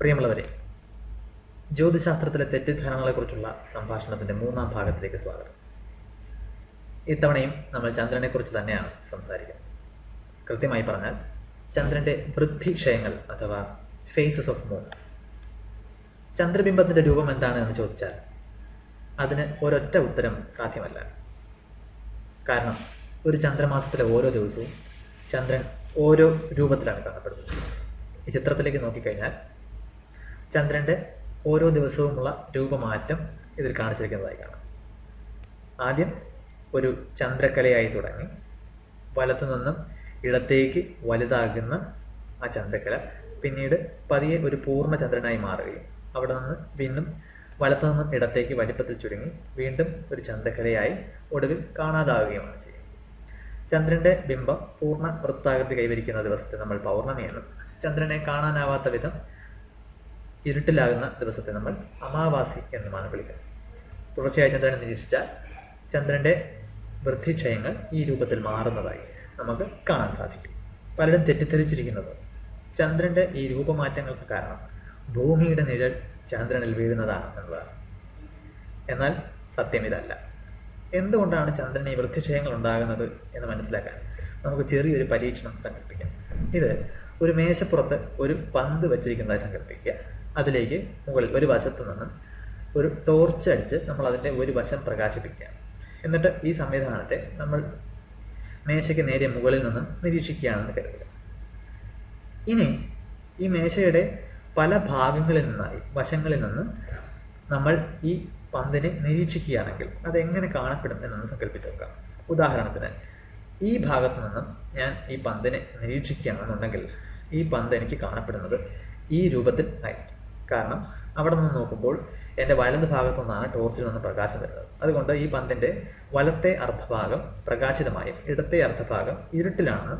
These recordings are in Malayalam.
പ്രിയമുള്ളവരെ ജ്യോതിശാസ്ത്രത്തിലെ തെറ്റിദ്ധാരണകളെക്കുറിച്ചുള്ള സംഭാഷണത്തിന്റെ മൂന്നാം ഭാഗത്തിലേക്ക് സ്വാഗതം. ഇത്തവണയും നമ്മൾ ചന്ദ്രനെക്കുറിച്ച് തന്നെയാണ് സംസാരിക്കുന്നത്. കൃത്യമായി പറഞ്ഞാൽ ചന്ദ്രന്റെ വൃദ്ധിക്ഷയങ്ങൾ അഥവാ ഫേസസ് ഓഫ് മൂൺ ചന്ദ്രബിംബത്തിന്റെ രൂപം എന്താണ് എന്ന് ചോദിച്ചാൽ അതിന് ഒരൊറ്റ ഉത്തരം സാധ്യമല്ല. കാരണം ഒരു ചന്ദ്രമാസത്തിലെ ഓരോ ദിവസവും ചന്ദ്രൻ ഓരോ രൂപത്തിലാണ് കാണപ്പെടുന്നത്. ഈ ചിത്രത്തിലേക്ക് നോക്കിക്കഴിഞ്ഞാൽ ചന്ദ്രന്റെ ഓരോ ദിവസവുമുള്ള രൂപമാറ്റം ഇതിൽ കാണിച്ചിരിക്കുന്നതായി കാണാം. ആദ്യം ഒരു ചന്ദ്രക്കലയായി തുടങ്ങി. വലത്തു നിന്നും ഇടത്തേക്ക് വലുതാകുന്ന ആ ചന്ദ്രക്കല പിന്നീട് പതിയെ ഒരു പൂർണ ചന്ദ്രനായി മാറുകയും അവിടെ നിന്ന് വീണ്ടും വലത്തു നിന്നും ഇടത്തേക്ക് വലിപ്പത്തിൽ ചുരുങ്ങി വീണ്ടും ഒരു ചന്ദ്രക്കലയായി ഒടുവിൽ കാണാതാവുകയുമാണ് ചെയ്യുന്നത്. ചന്ദ്രന്റെ ബിംബം പൂർണ വൃത്താകൃതി കൈവരിക്കുന്ന ദിവസത്തെ നമ്മൾ പൗർണമി ചന്ദ്രനെ കാണാനാവാത്ത വിധം ഇരുട്ടിലാകുന്ന ദിവസത്തെ നമ്മൾ അമാവാസി എന്നുമാണ് വിളിക്കുന്നത് തുടർച്ചയായി ചന്ദ്രനെ നിരീക്ഷിച്ചാൽ ചന്ദ്രന്റെ വൃദ്ധിക്ഷയങ്ങൾ ഈ രൂപത്തിൽ മാറുന്നതായി നമുക്ക് കാണാൻ സാധിക്കും. പലരും തെറ്റിദ്ധരിച്ചിരിക്കുന്നത് ചന്ദ്രന്റെ ഈ രൂപമാറ്റങ്ങൾക്ക് കാരണം ഭൂമിയുടെ നിഴൽ ചന്ദ്രനിൽ വീഴുന്നതാണ് എന്നുള്ളതാണ് എന്നാൽ സത്യം ഇതല്ല. എന്തുകൊണ്ടാണ് ചന്ദ്രന് ഈ വൃദ്ധിക്ഷയങ്ങൾ ഉണ്ടാകുന്നത് എന്ന് മനസ്സിലാക്കാൻ നമുക്ക് ചെറിയൊരു പരീക്ഷണം സങ്കല്പിക്കാം. ഇത് ഒരു മേശപ്പുറത്ത് ഒരു പന്ത് വെച്ചിരിക്കുന്നതായി സങ്കല്പിക്കുക. അതിലേക്ക് മുകളിൽ ഒരു വശത്ത് നിന്ന് ഒരു ടോർച്ച് അടിച്ച് നമ്മൾ അതിന്റെ ഒരു വശം പ്രകാശിപ്പിക്കുക. എന്നിട്ട് ഈ സംവിധാനത്തെ നമ്മൾ മേശയ്ക്ക് നേരെ മുകളിൽ നിന്ന് നിരീക്ഷിക്കുകയാണെന്ന് കരുതുക. ഇനി ഈ മേശയുടെ പല ഭാഗങ്ങളിൽ നിന്നായി വശങ്ങളിൽ നിന്ന് നമ്മൾ ഈ പന്തിനെ നിരീക്ഷിക്കുകയാണെങ്കിൽ അതെങ്ങനെ കാണപ്പെടും എന്നൊന്ന് സങ്കല്പിച്ച് നോക്കാം. ഉദാഹരണത്തിന് ഈ ഭാഗത്ത് നിന്നും ഞാൻ ഈ പന്തിനെ നിരീക്ഷിക്കുകയാണെന്നുണ്ടെങ്കിൽ ഈ പന്ത് എനിക്ക് കാണപ്പെടുന്നത് ഈ രൂപത്തിൽ ആയിരിക്കും. കാരണം അവിടെ നിന്ന് നോക്കുമ്പോൾ എന്റെ വലത് ഭാഗത്തു നിന്നാണ് ടോർച്ചിൽ നിന്ന് പ്രകാശം വരുന്നത്. അതുകൊണ്ട് ഈ പന്തിന്റെ വലത്തെ അർദ്ധഭാഗം പ്രകാശിതമായും ഇടത്തെ അർദ്ധഭാഗം ഇരുട്ടിലാണ്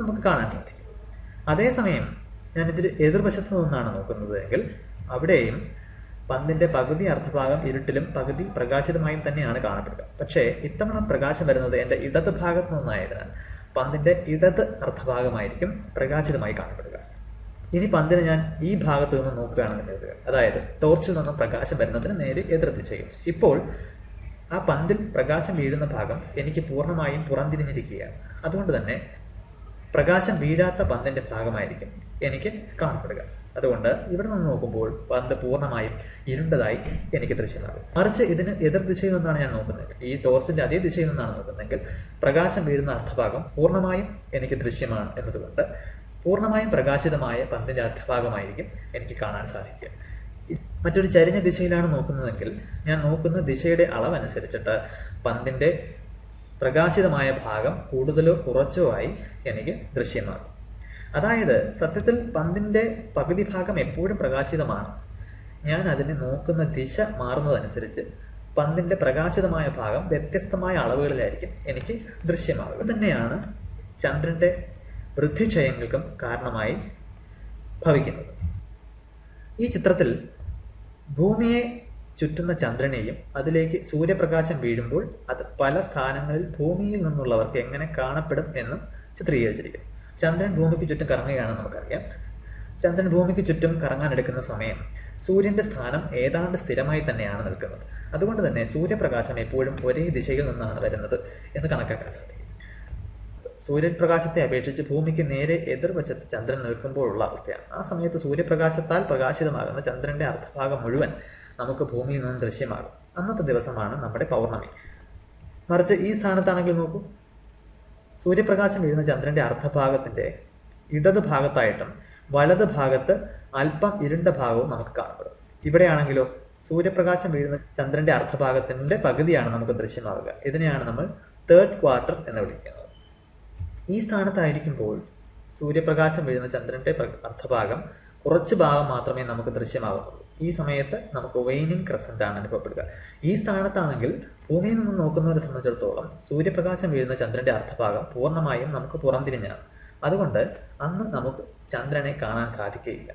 നമുക്ക് കാണാൻ സാധിക്കും. അതേസമയം ഞാൻ ഇതിൽ എതിർവശത്തു നിന്നാണ് നോക്കുന്നത് എങ്കിൽ അവിടെയും പന്തിന്റെ പകുതി അർദ്ധഭാഗം ഇരുട്ടിലും പകുതി പ്രകാശിതമായും തന്നെയാണ് കാണപ്പെടുക. പക്ഷേ ഇത്തവണ പ്രകാശം വരുന്നത് എന്റെ ഇടത് ഭാഗത്തു നിന്നായതിനാൽ പന്തിന്റെ ഇടത് അർദ്ധഭാഗമായിരിക്കും പ്രകാശിതമായി കാണപ്പെടുക. ഇനി പന്തിന് ഞാൻ ഈ ഭാഗത്ത് നിന്ന് നോക്കുകയാണെന്ന് കരുതുക. അതായത് ടോർച്ചിൽ നിന്നും പ്രകാശം വരുന്നതിന് നേരെ എതിർത്ത് ചെയ്യും ഇപ്പോൾ ആ പന്തിൽ പ്രകാശം വീഴുന്ന ഭാഗം എനിക്ക് പൂർണമായും പുറംതിരിഞ്ഞിരിക്കുകയാണ്. അതുകൊണ്ട് തന്നെ പ്രകാശം വീഴാത്ത പന്തിന്റെ ഭാഗമായിരിക്കും എനിക്ക് കാണപ്പെടുക. അതുകൊണ്ട് ഇവിടെ നിന്ന് നോക്കുമ്പോൾ പന്ത് പൂർണമായും ഇരുണ്ടതായി എനിക്ക് ദൃശ്യമാകും. മറിച്ച് ഇതിന് എതിർ ദിശയിൽ നിന്നാണ് ഞാൻ നോക്കുന്നത്. ഈ ടോർച്ചിന്റെ അതേ ദിശയിൽ നിന്നാണ് നോക്കുന്നതെങ്കിൽ പ്രകാശം വീഴുന്ന അർത്ഥഭാഗം പൂർണമായും എനിക്ക് ദൃശ്യമാണ് എന്നതുകൊണ്ട് പൂർണമായും പ്രകാശിതമായ പന്തിന്റെ അർദ്ധഭാഗമായിരിക്കും എനിക്ക് കാണാൻ സാധിക്കുക. മറ്റൊരു ചരിഞ്ഞ ദിശയിലാണ് നോക്കുന്നതെങ്കിൽ ഞാൻ നോക്കുന്ന ദിശയുടെ അളവനുസരിച്ചിട്ട് പന്തിന്റെ പ്രകാശിതമായ ഭാഗം കൂടുതലോ കുറച്ചോ ആയി എനിക്ക് ദൃശ്യമാകും. അതായത് സത്യത്തിൽ പന്തിന്റെ പകുതി ഭാഗം എപ്പോഴും പ്രകാശിതമാണ്. ഞാൻ അതിനെ നോക്കുന്ന ദിശ മാറുന്നതനുസരിച്ച് പന്തിന്റെ പ്രകാശിതമായ ഭാഗം വ്യത്യസ്തമായ അളവുകളിലായിരിക്കും എനിക്ക് ദൃശ്യമാകുക. തന്നെയാണ് ചന്ദ്രന്റെ വൃദ്ധിക്ഷയങ്ങൾക്കും കാരണമായി ഭവിക്കുന്നത്. ഈ ചിത്രത്തിൽ ഭൂമിയെ ചുറ്റുന്ന ചന്ദ്രനെയും അതിലേക്ക് സൂര്യപ്രകാശം വീഴുമ്പോൾ അത് പല സ്ഥാനങ്ങളിൽ ഭൂമിയിൽ നിന്നുള്ളവർക്ക് എങ്ങനെ കാണപ്പെടും എന്നും ചിത്രീകരിച്ചിരിക്കുന്നു. ചന്ദ്രൻ ഭൂമിക്ക് ചുറ്റും കറങ്ങുകയാണെന്ന് നമുക്കറിയാം. ചന്ദ്രൻ ഭൂമിക്ക് ചുറ്റും കറങ്ങാൻ എടുക്കുന്ന സമയം സൂര്യന്റെ സ്ഥാനം ഏതാണ്ട് സ്ഥിരമായി തന്നെയാണ് നിൽക്കുന്നത്. അതുകൊണ്ട് തന്നെ സൂര്യപ്രകാശം എപ്പോഴും ഒരേ ദിശയിൽ നിന്നാണ് വരുന്നത് എന്ന് കണക്കാക്കാൻ സാധിക്കും. സൂര്യപ്രകാശത്തെ അപേക്ഷിച്ച് ഭൂമിക്ക് നേരെ എതിർവശത്ത് ചന്ദ്രൻ നിൽക്കുമ്പോഴുള്ള അവസ്ഥയാണ്. ആ സമയത്ത് സൂര്യപ്രകാശത്താൽ പ്രകാശിതമാകുന്ന ചന്ദ്രന്റെ അർദ്ധഭാഗം മുഴുവൻ നമുക്ക് ഭൂമിയിൽ നിന്നും ദൃശ്യമാകും. അന്നത്തെ ദിവസമാണ് നമ്മുടെ പൗർണമി. മറിച്ച് ഈ സ്ഥാനത്താണെങ്കിൽ നോക്കൂ. സൂര്യപ്രകാശം വീഴുന്ന ചന്ദ്രന്റെ അർദ്ധഭാഗത്തിന്റെ ഇടത് ഭാഗത്തായിട്ടും വലത് ഭാഗത്ത് അല്പം ഇരുണ്ട ഭാഗവും നമുക്ക് കാണപ്പെടും. ഇവിടെയാണെങ്കിലോ സൂര്യപ്രകാശം വീഴുന്ന ചന്ദ്രന്റെ അർദ്ധഭാഗത്തിന്റെ പകുതിയാണ് നമുക്ക് ദൃശ്യമാവുക. ഇതിനെയാണ് നമ്മൾ തേർഡ് ക്വാർട്ടർ എന്ന് വിളിക്കുന്നത്. ഈ സ്ഥാനത്തായിരിക്കുമ്പോൾ സൂര്യപ്രകാശം വീഴുന്ന ചന്ദ്രന്റെ അർദ്ധഭാഗം കുറച്ച് ഭാഗം മാത്രമേ നമുക്ക് ദൃശ്യമാകുന്നുള്ളൂ ഈ സമയത്ത് നമുക്ക് വെയിനിങ് ക്രസന്റ് ആണ് അനുഭവപ്പെടുക. ഈ സ്ഥാനത്താണെങ്കിൽ ഭൂമിയിൽ നിന്ന് നോക്കുന്നവരെ സംബന്ധിച്ചിടത്തോളം സൂര്യപ്രകാശം വീഴുന്ന ചന്ദ്രന്റെ അർദ്ധഭാഗം പൂർണമായും നമുക്ക് പുറംതിരിഞ്ഞാണ്. അതുകൊണ്ട് അന്ന് നമുക്ക് ചന്ദ്രനെ കാണാൻ സാധിക്കുകയില്ല.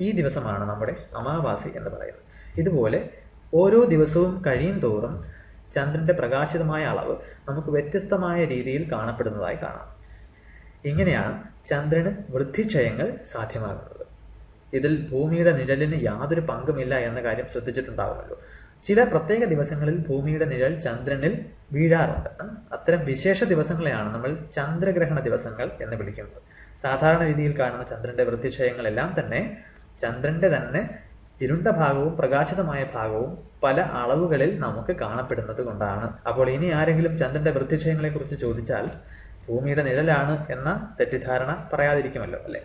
ഈ ദിവസമാണ് നമ്മുടെ അമാവാസി എന്ന് പറയുന്നത്. ഇതുപോലെ ഓരോ ദിവസവും കഴിയും തോറും ചന്ദ്രന്റെ പ്രകാശിതമായ അളവ് നമുക്ക് വ്യത്യസ്തമായ രീതിയിൽ കാണപ്പെടുന്നതായി കാണാം. ഇങ്ങനെയാണ് ചന്ദ്രന് വൃദ്ധിക്ഷയങ്ങൾ സാധ്യമാകുന്നത്. ഇതിൽ ഭൂമിയുടെ നിഴലിന് യാതൊരു പങ്കുമില്ല എന്ന കാര്യം ശ്രദ്ധിച്ചിട്ടുണ്ടാവുമല്ലോ. ചില പ്രത്യേക ദിവസങ്ങളിൽ ഭൂമിയുടെ നിഴൽ ചന്ദ്രനിൽ വീഴാറുണ്ട്. അത്തരം വിശേഷ ദിവസങ്ങളെയാണ് നമ്മൾ ചന്ദ്രഗ്രഹണ ദിവസങ്ങൾ എന്ന് വിളിക്കുന്നത്. സാധാരണ രീതിയിൽ കാണുന്ന ചന്ദ്രന്റെ വൃത്തിക്ഷയങ്ങളെല്ലാം തന്നെ ചന്ദ്രന്റെ തന്നെ ഇരുണ്ട ഭാഗവും പ്രകാശിതമായ ഭാഗവും പല അളവുകളിൽ നമുക്ക് കാണപ്പെടുന്നത് കൊണ്ടാണ്. അപ്പോൾ ഇനി ആരെങ്കിലും ചന്ദ്രന്റെ വൃത്തിക്ഷയങ്ങളെ കുറിച്ച് ചോദിച്ചാൽ ഭൂമിയുടെ നിഴലാണ് എന്ന തെറ്റിദ്ധാരണ പറയാതിരിക്കുമല്ലോ അല്ലെ?